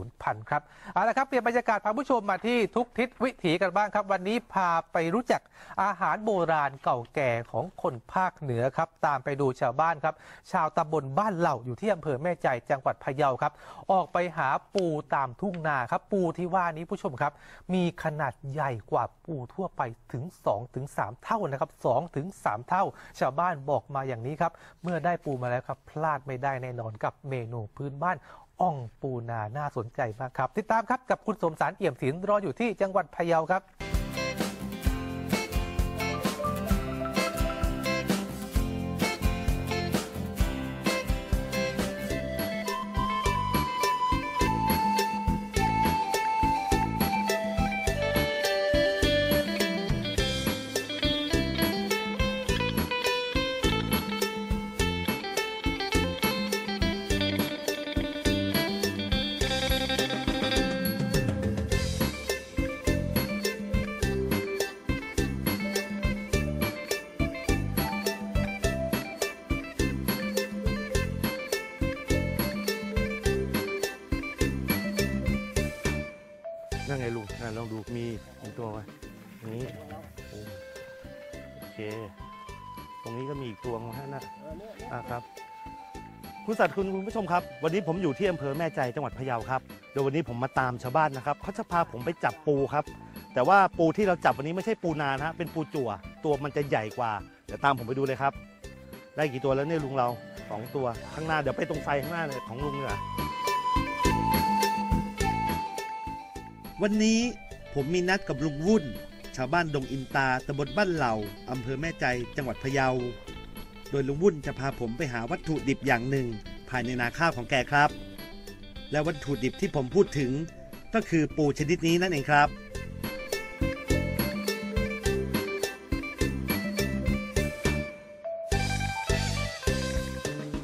ูนย์พันครับเอาละครับเปลี่ยนบรรยากาศพาผู้ชมมาที่ทุกทิศวิถีกันบ้างครับ วันนี้พาไปรู้จักอาหารโบราณเก่าแก่ของคนภาคเหนือครับ ตามไปดูชาวบ้านครับ ชาวตำบลบ้านเหล่าอยู่ที่อำเภอแม่ใจจังหวัดพะเยาครับ ออกไปหาปูตามทุ่งนาครับ ปูที่ว่านี้ผู้ชมครับ มีขนาดใหญ่กว่าปูทั่วไปถึง 2-3ถึง3เท่านะครับ2ถึง3เท่า ชาวบ้านบอกมาอย่างนี้ครับเมื่อได้ปูมาแล้วครับพลาดไม่ได้แน่นอนกับเมนูพื้นบ้าน อ่องปูนาน่าสนใจมากครับ ติดตามครับกับคุณสมสารเอี่ยมศิลป์รออยู่ที่จังหวัดพะเยาครับ นั่นไงลุงนั่นลองดูมีมีตัวไหมนี่โอ้โอเค ตรงนี้ก็มีอีกตัวนะฮะน่ะอะครับคุณสัตว์คุณคุณผู้ชมครับ วันนี้ผมอยู่ที่อำเภอแม่ใจจังหวัดพะเยาครับโดยวันนี้ผมมาตามชาวบ้านนะครับเขาจะพาผมไปจับปูครับ แต่ว่าปูที่เราจับวันนี้ไม่ใช่ปูนานะฮะเป็นปูจั่ว ตัวมันจะใหญ่กว่าเดี๋ยวตามผมไปดูเลยครับ ได้กี่ตัวแล้วเนี่ยลุงเราสองตัวข้างหน้าเดี๋ยวไปตรงไฟข้างหน้าเลยของลุงเนี่ย วันนี้ผมมีนัดกับลุงวุ่น ชาวบ้านดงอินตาตำบลบ้านเหล่าอำเภอแม่ใจจังหวัดพะเยา โดยลุงวุ่นจะพาผมไปหาวัตถุดิบอย่างหนึ่ง ภายในนาข้าวของแกครับ และวัตถุดิบที่ผมพูดถึง ก็คือปูชนิดนี้นั่นเองครับ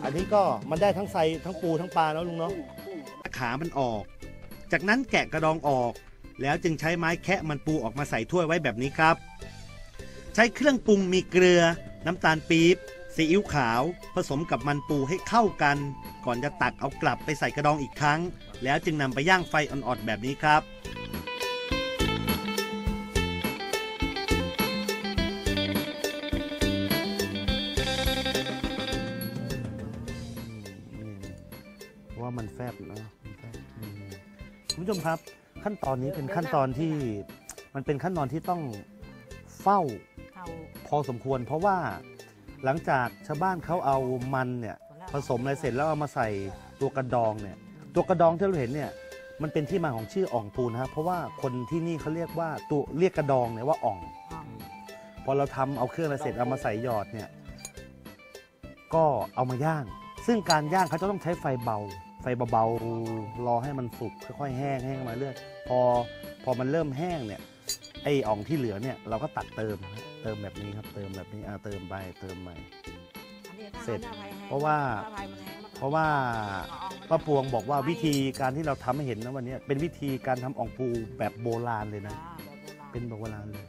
อันนี้ก็มันได้ทั้งไซทั้งปูทั้งปลาแล้วลุงเนาะขามันออก จากนั้นแกะกระดองออก แล้วจึงใช้ไม้แคะมันปูออกมาใส่ถ้วยไว้แบบนี้ครับ ใช้เครื่องปรุงมีเกลือ น้ำตาลปี๊บซีอิ๊วขาว ผสมกับมันปูให้เข้ากัน ก่อนจะตักเอากลับไปใส่กระดองอีกครั้ง แล้วจึงนำไปย่างไฟอ่อนๆแบบนี้ครับ คุณผู้ชมครับ ขั้นตอนนี้เป็นขั้นตอนที่มันเป็นขั้นตอนที่ต้องเฝ้าเขาพอสมควร เพราะว่าหลังจากชาวบ้านเขาเอามันเนี่ยผสมอะไรเสร็จแล้วเอามาใส่ตัวกระดองเนี่ยตัวกระดองที่เราเห็นเนี่ยมันเป็นที่มาของชื่ออ่องปูนะครับเพราะว่าคนที่นี่เขาเรียกว่าตัวเรียกกระดองเนี่ยว่าอ่องอ่องพอเราทำเอาเครื่องอะไรเสร็จเอามาใส่หยอดเนี่ยก็เอามาย่าง ซึ่งการย่างเขาจะต้องใช้ไฟเบาไฟเบาๆรอให้มันสุกค่อยๆแห้งแห้งมาเรื่อยพอพอมันเริ่มแห้งเนี่ยไอ้อ่องที่เหลือเนี่ยเราก็ตักเติมนะเติมแบบนี้ครับเติมแบบนี้อ่าเติมไปเติมไปอันนี้ถ้าเสร็จถ้ไฟแห้งเพราะว่าถ้ไฟมันแห้งมันก็เพราะว่าเอาอ่องมันป้าปวงบอกว่าวิธีการที่เราทำให้เห็นนะวันนี้เป็นวิธีการทำอ่องปูแบบโบราณเลยนะอ่าแบบโบราณเป็นแบบโบราณเลย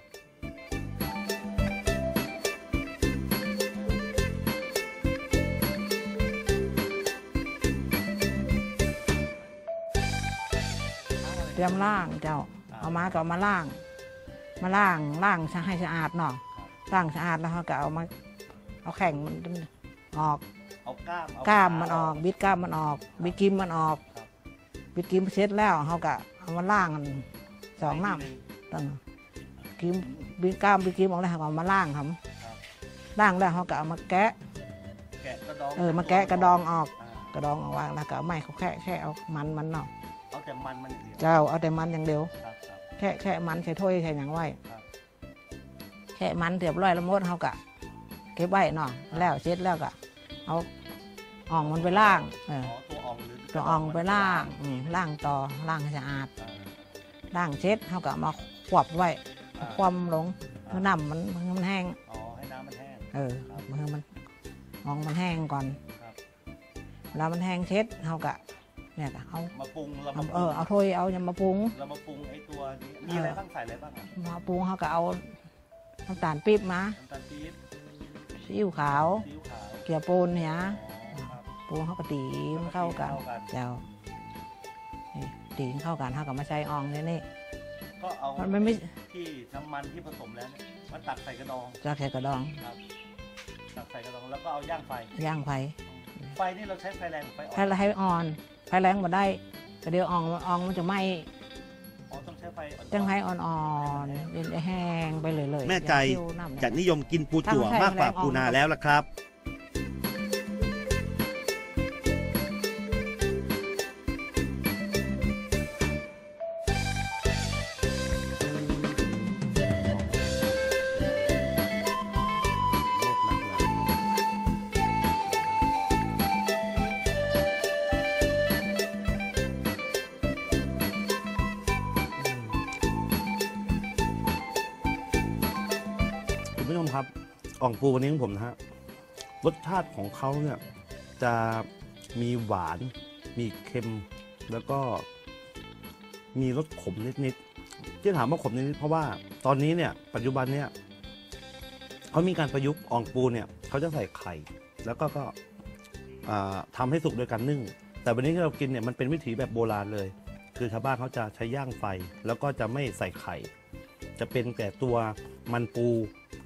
เตรียมล่างเจ้า เอามาก็เอามาล่าง มาล่างล่างให้สะอาดเนาะล่างสะอาดแล้วเขาก็เอามา เอาแข่งมันออก เอาก้ามกล้ามมันออก บิดกล้ามมันออก บิดกิมมันออก บิดกิมเสร็จแล้วเขาก็เอามาล่างกันสองน้ำตั้งกิมบิดกล้ามบิดกิมออกแล้วเขาก็เอามาล่างครับล่างแล้วเขาก็เอามาแกะแกะกระดองเออมาแกะกระดองออกอ่ากระดองเอาวางแล้วก็เอาไม้เขาแค่แค่เอามันมันเนาะเอา แต่มันมันอย่างเดียวเจ้าเอาแต่มันอย่างเดียว ครับครับแค่แค่มันใส่ถ้วยใส่หยังไว้ ครับแค่มันเรียบร้อยแล้วหมดเขากะเก็บไว้เนาะแล้วเสร็จแล้วก็เอาอ่องมันไปล่างเอออ๋อตัวอ่องหรือตัวอ่องไปล่างอืมล่างต่อล่างให้สะอาดอ่าล่างเสร็จเขาก็เอามาขวบไว้อ่าความลงเพื่อน้ำมันมันแห้ง อ๋อให้น้ำมันแห้ง เออเพื่อมันอ่องมันแห้งก่อนครับ แล้วมันแห้งเสร็จเขาก็ เนี่ยก็เอามาปรุงเราเอามาปเอรุงอเอาถ้วยเอายำมาปรุง เรามาปรุงไอ้ตัวนี้มีอะไรบ้างใส่อะไรบ้างอะมาปรุงเขาก็เอาน้ำตาลปี๊บมาน้ำตาลปี๊บซีอิ๊วขาวซีอิ๊วขาวเกลือปูนเนี่ยอ๋อครับปูนเขาก็ตีมันเข้ากันเข้ากันเจ้าเนี่ตีเข้ากันเท่ากับมาใช้อองเนี่ยนี่ ก็เอามันไม่ไม่ ที่น้ำมันที่ผสมแล้วเนี่ยมาตักใส่กระดองจะแค่กระดองครับตักใส่กระดองแล้วก็เอาย่างไฟย่างไฟไฟนี่เราใช้ไฟแรงหรือไฟอ่อให้นให้อ่อน ไฟแรงมาได้ก็เดี๋ยวอ่องอ่องมันจะไหม้อ๋อต้องใช้ไฟอ่อนๆ จังให้อ่อนๆเย็นแห้งไปเลยเลยแม่ใจ อย่าคิ้วน้ำจะนิยมกินปูจั่วมากกว่าปูนาแล้วล่ะครับ อ่องปูวันนี้ของผมนะฮะรสชาติของเขาเนี่ยจะมีหวานมีเค็ม แล้วก็มีรสขมนิดๆที่ถามว่าขมนิดๆเพราะว่าตอนนี้เนี่ยปัจจุบันเนี่ยเขามีการประยุกต์อ่องปูเนี่ยเขาจะใส่ไข่ แล้วก็ก็ทำให้สุกโดยการนึ่ง แต่วันนี้ที่เรากินเนี่ยมันเป็นวิถีแบบโบราณเลย คือชาวบ้านเขาจะใช้ย่างไฟ แล้วก็จะไม่ใส่ไข่ จะเป็นแต่ตัวมันปู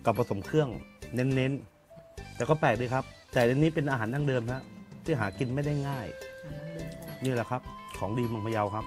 กับผสมเครื่องเน้นๆ แต่ก็แปลกดีครับ แต่อันนี้เป็นอาหารดั้งเดิมฮะที่หากินไม่ได้ง่าย นี่แหละครับ ของดีเมืองพะเยาครับ